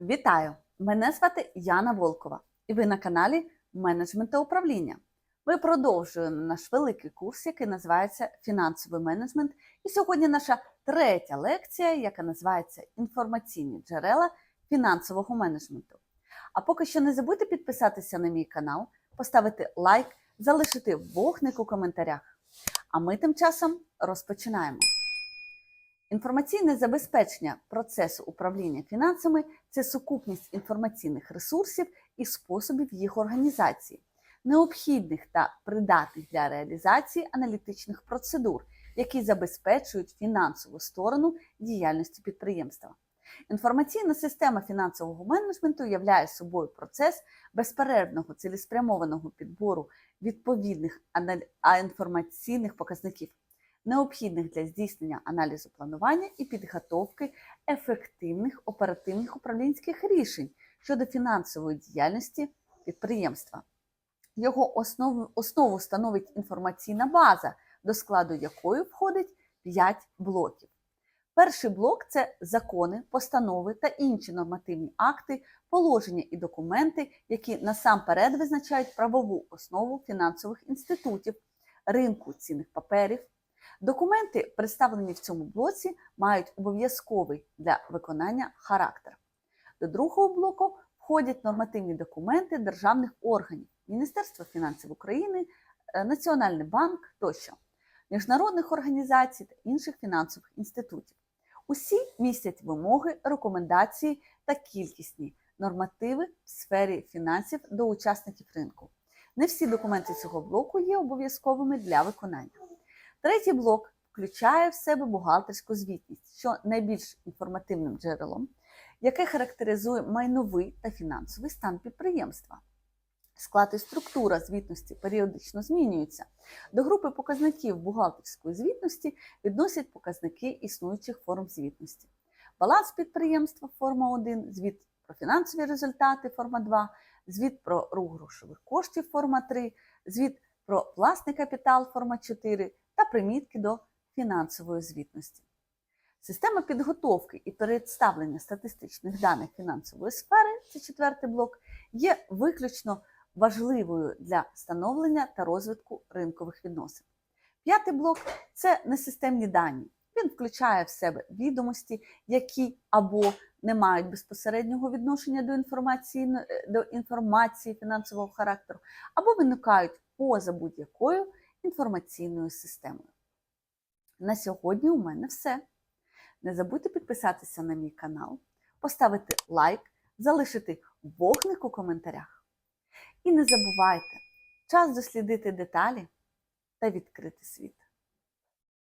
Вітаю! Мене звати Яна Волкова, і ви на каналі Менеджмент та управління. Ми продовжуємо наш великий курс, який називається Фінансовий менеджмент. І сьогодні наша третя лекція, яка називається Інформаційні джерела фінансового менеджменту. А поки що не забудьте підписатися на мій канал, поставити лайк, залишити вогник у коментарях. А ми тим часом розпочинаємо. Інформаційне забезпечення процесу управління фінансами це сукупність інформаційних ресурсів і способів їх організації, необхідних та придатних для реалізації аналітичних процедур, які забезпечують фінансову сторону діяльності підприємства. Інформаційна система фінансового менеджменту являє собою процес безперервного цілеспрямованого підбору відповідних інформаційних показників необхідних для здійснення аналізу планування і підготовки ефективних оперативних управлінських рішень щодо фінансової діяльності підприємства. Його основу, основу становить інформаційна база, до складу якої входить 5 блоків. Перший блок це закони, постанови та інші нормативні акти, положення і документи, які насамперед визначають правову основу фінансових інститутів, ринку цінних паперів, Документи, представлені в цьому блоці, мають обов'язковий для виконання характер. До другого блоку входять нормативні документи державних органів Міністерства фінансів України, е, Національний банк тощо, міжнародних організацій та інших фінансових інститутів. Усі містять вимоги, рекомендації та кількісні нормативи в сфері фінансів до учасників ринку. Не всі документи цього блоку є обов'язковими для виконання. Третій блок включає в себе бухгалтерську звітність, що найбільш інформативним джерелом, яке характеризує майновий та фінансовий стан підприємства. Склад і структура звітності періодично змінюються. До групи показників бухгалтерської звітності відносять показники існуючих форм звітності. Баланс підприємства форма 1, звіт про фінансові результати форма 2, звіт про рух грошових коштів форма 3, звіт про власний капітал форма 4 та примітки до фінансової звітності. Система підготовки і представлення статистичних даних фінансової сфери, це четвертий блок, є виключно важливою для становлення та розвитку ринкових відносин. П'ятий блок це несистемні дані. Він включає в себе відомості, які або не мають безпосереднього відношення до інформації, до інформації фінансового характеру, або виникають поза будь-якою інформаційною системою. На сьогодні у мене все. Не забудьте підписатися на мій канал, поставити лайк, залишити вогник у коментарях. І не забувайте час дослідити деталі та відкрити світ.